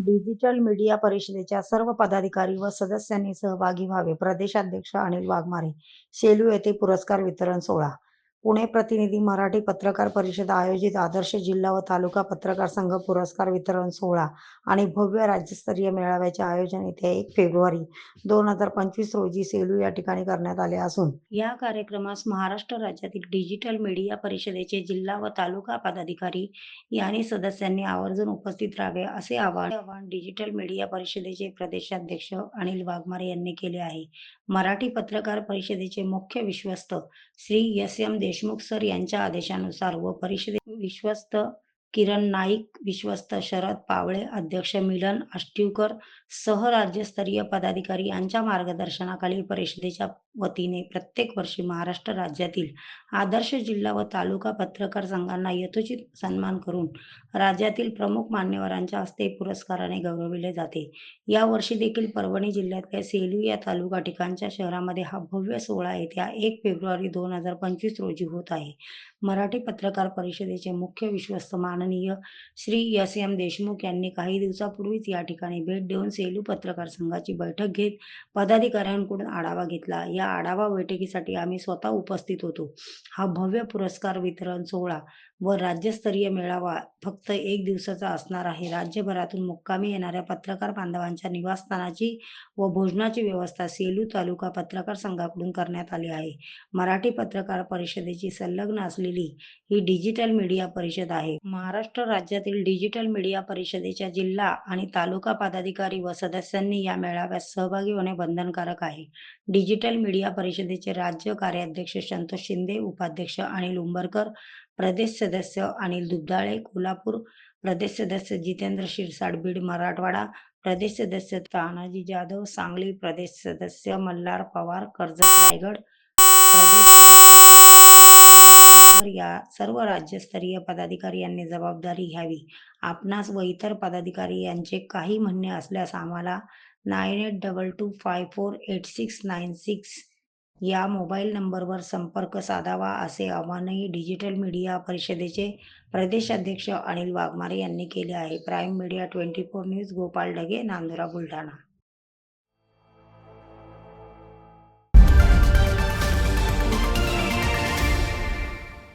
Digital media परिषदेच्या सर्व पदाधिकारी व सदस्यांनी सहभागी व्हावे. प्रदेशाध्यक्ष अनिल वाघमारे सेलू येथे पुरस्कार वितरण सोहळा. पुणे प्रतिनिधी मराठी पत्रकार परिषद आयोजित आदर्श जिल्हा व तालुका पत्रकार संघ पुरस्कार वितरण सोहळा आणि भव्य राज्यस्तरीय मेळाव्याचे आयोजन येत्या एक फेब्रुवारी दोन हजार पंचवीस रोजी सेलू या ठिकाणी करण्यात आले असून या कार्यक्रमास महाराष्ट्र राज्यातील डिजिटल मीडिया परिषदेचे जिल्हा व तालुका पदाधिकारी यांनी सदस्यांनी आवर्जून उपस्थित राहावे असे आवाहन आवाहन डिजिटल मीडिया परिषदेचे प्रदेशाध्यक्ष अनिल वाघमारे यांनी केले आहे. मराठी पत्रकार परिषदेचे मुख्य विश्वस्त Shri S M Deshmukh sir यांच्या आदेशानुसार व परिषदे विश्वस्त किरण नाईक विश्वस्त शरद पावळे अध्यक्ष मिलन आष्टीवकर सह राज्यस्तरीय पदाधिकारी यांच्या मार्गदर्शनाखाली परिषदेच्या वतीने प्रत्येक वर्षी महाराष्ट्र राज्यातील आदर्श जिल्हा व तालुका पत्रकार संघांना यथोचित सन्मान करून राज्यातील प्रमुख मान्यवरांच्या हस्ते पुरस्काराने गौरविले जाते. या वर्षी देखील परभणी जिल्ह्यातल्या सेलू या तालुका ठिकाणच्या शहरामध्ये हा भव्य सोहळा येत्या एक फेब्रुवारी दोन हजार पंचवीस रोजी होत आहे. मराठी पत्रकार परिषदेचे मुख्य विश्वस्त मान माननीय श्री एस. एम. देशमुख यांनी काही दिवसापूर्वीच या ठिकाणी भेट देऊन सेलू पत्रकार संघाची बैठक घेत पदाधिकाऱ्यांकडून आढावा घेतला. या आढावा बैठकीसाठी आम्ही स्वतः उपस्थित होतो. हा भव्य पुरस्कार वितरण सोहळा व राज्यस्तरीय मेळावा फक्त एक दिवसाचा असणार आहे. राज्यभरातून मुक्कामी येणाऱ्या पत्रकार बांधवांच्या निवासस्थानाची व भोजनाची व्यवस्था सेलू तालुका पत्रकार संघाकडून करण्यात आली आहे. मराठी पत्रकार परिषदेची संलग्न असलेली ही डिजिटल मीडिया परिषद आहे. महाराष्ट्र राज्यातील डिजिटल मीडिया परिषदेच्या जिल्हा आणि तालुका पदाधिकारी व सदस्यांनी या मेळाव्यात सहभागी होणे बंधनकारक आहे. डिजिटल मीडिया परिषदेचे राज्य कार्याध्यक्ष संतोष शिंदे उपाध्यक्ष अनिल उंबरकर प्रदेश सदस्य अनिल दुधाळे कोल्हापूर प्रदेश सदस्य जितेंद्र शिरसाट बीड मराठवाडा प्रदेश सदस्य तानाजी जाधव सांगली प्रदेश सदस्य मल्हार पवार कर्जत रायगड प्रदेश या सर्व राज्यस्तरीय पदाधिकारी यांनी जबाबदारी घ्यावी. आपणास व इतर पदाधिकारी यांचे काही म्हणणे असल्यास आम्हाला nine eight double two five four eight six nine six या मोबाईल नंबरवर संपर्क साधावा असे आवाहनही डिजिटल मीडिया परिषदेचे प्रदेश अध्यक्ष अनिल वाघमारे यांनी केले आहे. Prime Media twenty four news Gopal Dage Nandura Buldhana.